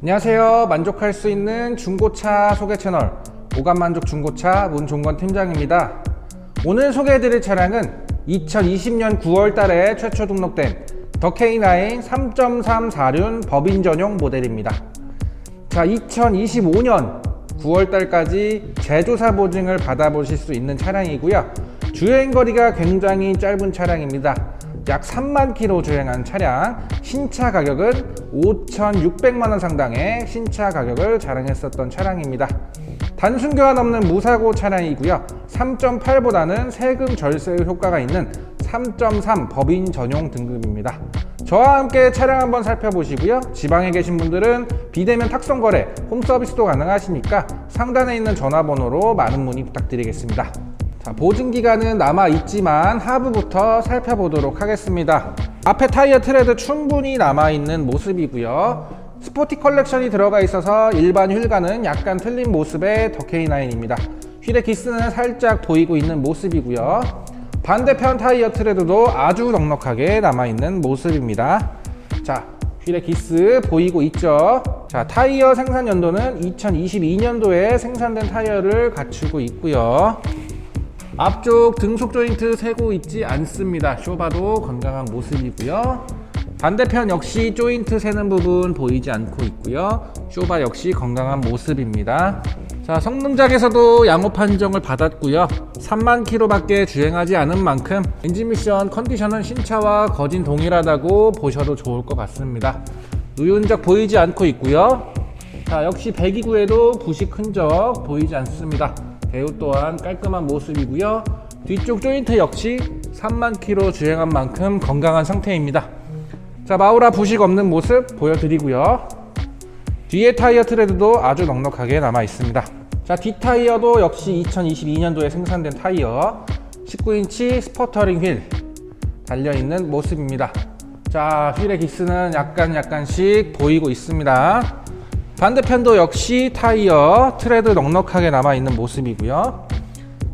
안녕하세요. 만족할 수 있는 중고차 소개 채널 오감만족 중고차 문종건 팀장입니다. 오늘 소개해드릴 차량은 2020년 9월 달에 최초 등록된 더 K9 3.3 4륜 법인 전용 모델입니다. 자, 2025년 9월 달까지 제조사 보증을 받아보실 수 있는 차량이고요. 주행 거리가 굉장히 짧은 차량입니다. 약 3만 킬로 주행한 차량, 신차 가격은 5,600만 원 상당의 신차 가격을 자랑했었던 차량입니다. 단순 교환 없는 무사고 차량이고요. 3.8보다는 세금 절세 효과가 있는 3.3 법인 전용 등급입니다. 저와 함께 차량 한번 살펴보시고요. 지방에 계신 분들은 비대면 탁송 거래, 홈 서비스도 가능하시니까 상단에 있는 전화번호로 많은 문의 부탁드리겠습니다. 자, 보증 기간은 남아 있지만 하부부터 살펴보도록 하겠습니다. 앞에 타이어 트레드 충분히 남아 있는 모습이고요. 스포티 컬렉션이 들어가 있어서 일반 휠과는 약간 틀린 모습의 더 K9입니다. 휠의 기스는 살짝 보이고 있는 모습이고요. 반대편 타이어 트레드도 아주 넉넉하게 남아있는 모습입니다. 자, 휠의 기스 보이고 있죠? 자, 타이어 생산 연도는 2022년도에 생산된 타이어를 갖추고 있고요. 앞쪽 등속 조인트 세고 있지 않습니다. 쇼바도 건강한 모습이고요. 반대편 역시 조인트 세는 부분 보이지 않고 있고요. 쇼바 역시 건강한 모습입니다. 자, 성능작에서도 양호 판정을 받았고요. 3만 킬로밖에 주행하지 않은 만큼 엔진 미션 컨디션은 신차와 거진 동일하다고 보셔도 좋을 것 같습니다. 누윤적 보이지 않고 있고요. 자, 역시 배기구에도 부식 흔적 보이지 않습니다. 배우 또한 깔끔한 모습이고요. 뒤쪽 조인트 역시 3만 킬로 주행한 만큼 건강한 상태입니다. 자, 마우라 부식 없는 모습 보여드리고요. 뒤에 타이어 트레드도 아주 넉넉하게 남아 있습니다. 자, 뒷 타이어도 역시 2022년도에 생산된 타이어 19인치 스포터링 휠 달려있는 모습입니다. 자, 휠의 기스는 약간 약간씩 보이고 있습니다. 반대편도 역시 타이어 트레드 넉넉하게 남아있는 모습이고요.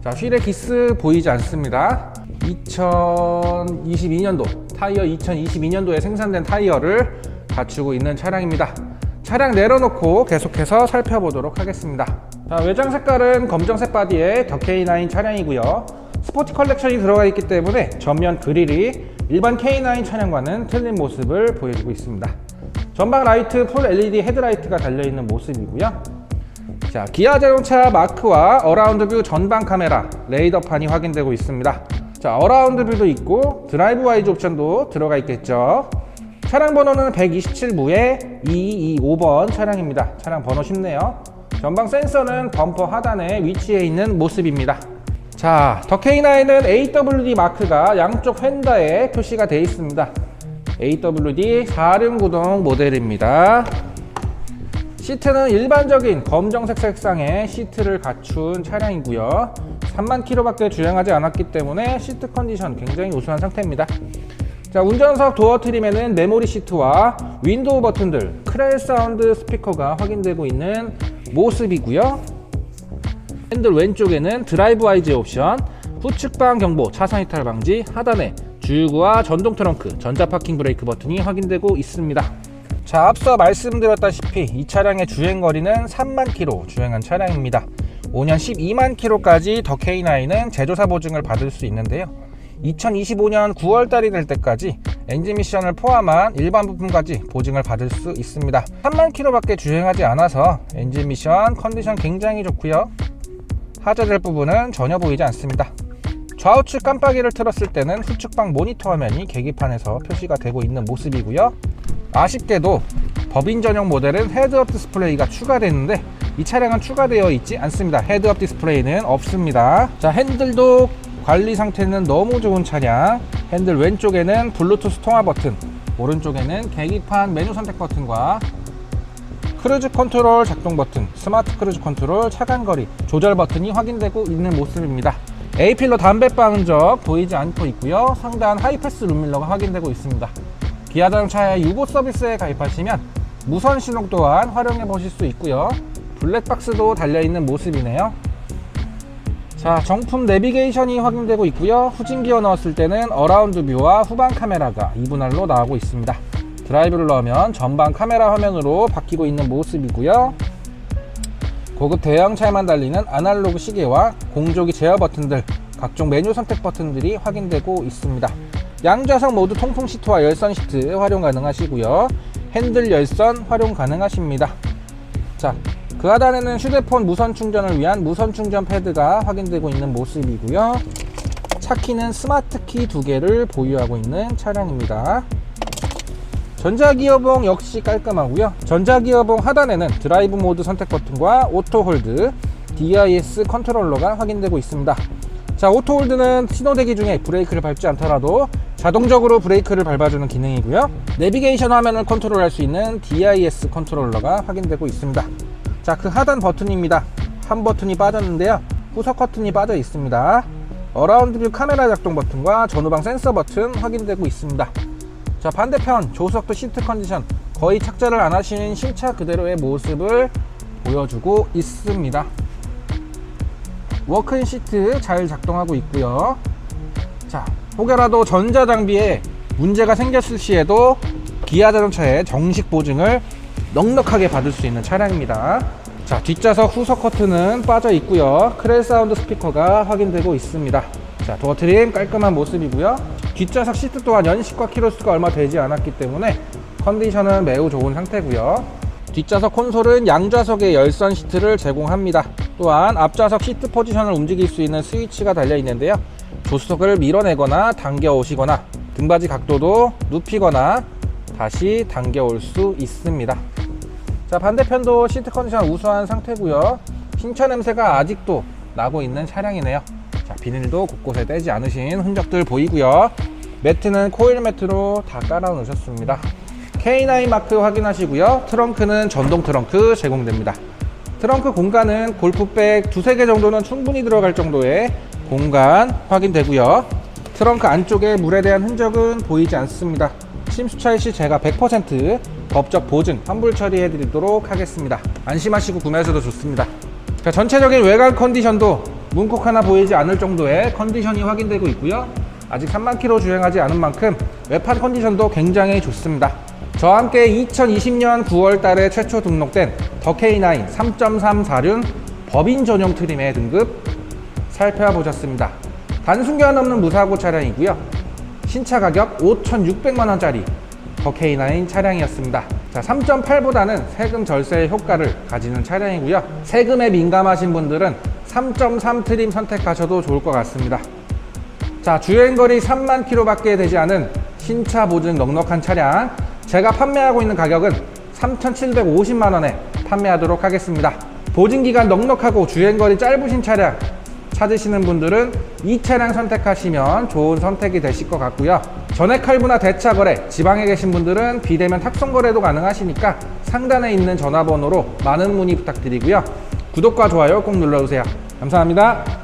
자, 휠의 기스 보이지 않습니다. 2022년도 타이어 2022년도에 생산된 타이어를 갖추고 있는 차량입니다. 차량 내려놓고 계속해서 살펴보도록 하겠습니다. 자, 외장 색깔은 검정색 바디의 더 K9 차량이고요. 스포티 컬렉션이 들어가 있기 때문에 전면 그릴이 일반 K9 차량과는 틀린 모습을 보여주고 있습니다. 전방 라이트 풀 LED 헤드라이트가 달려있는 모습이고요. 자, 기아 자동차 마크와 어라운드 뷰 전방 카메라 레이더판이 확인되고 있습니다. 자, 어라운드 뷰도 있고 드라이브 와이즈 옵션도 들어가 있겠죠. 차량 번호는 127부의 225번 차량입니다. 차량 번호 쉽네요. 전방 센서는 범퍼 하단에 위치해 있는 모습입니다. 자, 더 K9은 AWD 마크가 양쪽 휀다에 표시가 되어 있습니다. AWD 4륜 구동 모델입니다. 시트는 일반적인 검정색 색상의 시트를 갖춘 차량이고요. 3만 킬로밖에 주행하지 않았기 때문에 시트 컨디션 굉장히 우수한 상태입니다. 자, 운전석 도어 트림에는 메모리 시트와 윈도우 버튼들, 크렐 사운드 스피커가 확인되고 있는 모습이고요. 핸들 왼쪽에는 드라이브 와이즈 옵션, 후측방 경보, 차선 이탈 방지, 하단에 주유구와 전동 트렁크, 전자 파킹 브레이크 버튼이 확인되고 있습니다. 자, 앞서 말씀드렸다시피 이 차량의 주행 거리는 3만 킬로 주행한 차량입니다. 5년 12만 킬로까지 더 K9은 제조사 보증을 받을 수 있는데요. 2025년 9월 달이 될 때까지 엔진 미션을 포함한 일반 부품까지 보증을 받을 수 있습니다. 3만 킬로밖에 주행하지 않아서 엔진 미션 컨디션 굉장히 좋고요. 하자될 부분은 전혀 보이지 않습니다. 좌우측 깜빡이를 틀었을 때는 후측방 모니터 화면이 계기판에서 표시가 되고 있는 모습이고요. 아쉽게도 법인 전용 모델은 헤드업 디스플레이가 추가됐는데 이 차량은 추가되어 있지 않습니다. 헤드업 디스플레이는 없습니다. 자, 핸들도 관리 상태는 너무 좋은 차량. 핸들 왼쪽에는 블루투스 통화 버튼, 오른쪽에는 계기판 메뉴 선택 버튼과 크루즈 컨트롤 작동 버튼, 스마트 크루즈 컨트롤 차간 거리 조절 버튼이 확인되고 있는 모습입니다. A필러 담배빵 흔적 보이지 않고 있고요. 상단 하이패스 룸밀러가 확인되고 있습니다. 기아 자동차의 유보 서비스에 가입하시면 무선 신호 또한 활용해 보실 수 있고요. 블랙박스도 달려있는 모습이네요. 자, 정품 내비게이션이 확인되고 있고요. 후진 기어 넣었을 때는 어라운드 뷰와 후방 카메라가 2분할로 나오고 있습니다. 드라이브를 넣으면 전방 카메라 화면으로 바뀌고 있는 모습이고요. 고급 대형차에만 달리는 아날로그 시계와 공조기 제어 버튼들, 각종 메뉴 선택 버튼들이 확인되고 있습니다. 양좌석 모두 통풍 시트와 열선 시트 활용 가능하시고요. 핸들 열선 활용 가능하십니다. 자, 그 하단에는 휴대폰 무선 충전을 위한 무선 충전 패드가 확인되고 있는 모습이고요. 차키는 스마트 키 두 개를 보유하고 있는 차량입니다. 전자기어봉 역시 깔끔하고요. 전자기어봉 하단에는 드라이브 모드 선택 버튼과 오토 홀드, DIS 컨트롤러가 확인되고 있습니다. 자, 오토 홀드는 신호대기 중에 브레이크를 밟지 않더라도 자동적으로 브레이크를 밟아주는 기능이고요. 내비게이션 화면을 컨트롤할 수 있는 DIS 컨트롤러가 확인되고 있습니다. 자, 그 하단 버튼입니다. 한 버튼이 빠졌는데요. 후석 커튼이 빠져 있습니다. 어라운드 뷰 카메라 작동 버튼과 전후방 센서 버튼 확인되고 있습니다. 자 반대편 조석도 시트 컨디션. 거의 착자를 안 하신 신차 그대로의 모습을 보여주고 있습니다. 워크인 시트 잘 작동하고 있고요. 자 혹여라도 전자장비에 문제가 생겼을 시에도 기아 자동차의 정식 보증을 넉넉하게 받을 수 있는 차량입니다. 자 뒷좌석 후석 커튼은 빠져 있고요. 크렐 사운드 스피커가 확인되고 있습니다. 자 도어 트림 깔끔한 모습이고요 뒷좌석 시트 또한 연식과 키로수가 얼마 되지 않았기 때문에 컨디션은 매우 좋은 상태고요. 뒷좌석 콘솔은 양좌석에 열선 시트를 제공합니다. 또한 앞좌석 시트 포지션을 움직일 수 있는 스위치가 달려 있는데요. 조수석을 밀어내거나 당겨 오시거나 등받이 각도도 눕히거나 다시 당겨 올 수 있습니다. 자 반대편도 시트 컨디션 우수한 상태고요. 신차 냄새가 아직도 나고 있는 차량이네요 자 비닐도 곳곳에 떼지 않으신 흔적들 보이고요. 매트는 코일 매트로 다 깔아 놓으셨습니다. K9 마크 확인하시고요. 트렁크는 전동 트렁크 제공됩니다. 트렁크 공간은 골프백 두세 개 정도는 충분히 들어갈 정도의 공간 확인되고요. 트렁크 안쪽에 물에 대한 흔적은 보이지 않습니다. 침수차일 시 제가 100% 법적 보증 환불 처리해 드리도록 하겠습니다. 안심하시고 구매하셔도 좋습니다. 자, 전체적인 외관 컨디션도 문콕 하나 보이지 않을 정도의 컨디션이 확인되고 있고요. 아직 3만 킬로 주행하지 않은 만큼 외판 컨디션도 굉장히 좋습니다. 저와 함께 2020년 9월 달에 최초 등록된 더 K9 3.3사륜 법인 전용 트림의 등급 살펴보셨습니다. 단순견 없는 무사고 차량이고요. 신차 가격 5,600만 원짜리 더 K9 차량이었습니다. 자, 3.8보다는 세금 절세 효과를 가지는 차량이고요. 세금에 민감하신 분들은 3.3 트림 선택하셔도 좋을 것 같습니다. 자, 주행거리 3만 킬로밖에 되지 않은 신차 보증 넉넉한 차량. 제가 판매하고 있는 가격은 3,750만 원에 판매하도록 하겠습니다. 보증 기간 넉넉하고 주행거리 짧으신 차량 찾으시는 분들은 이 차량 선택하시면 좋은 선택이 되실 것 같고요. 전액 할부나 대차 거래, 지방에 계신 분들은 비대면 탁송 거래도 가능하시니까 상단에 있는 전화번호로 많은 문의 부탁드리고요. 구독과 좋아요 꼭 눌러주세요. 감사합니다.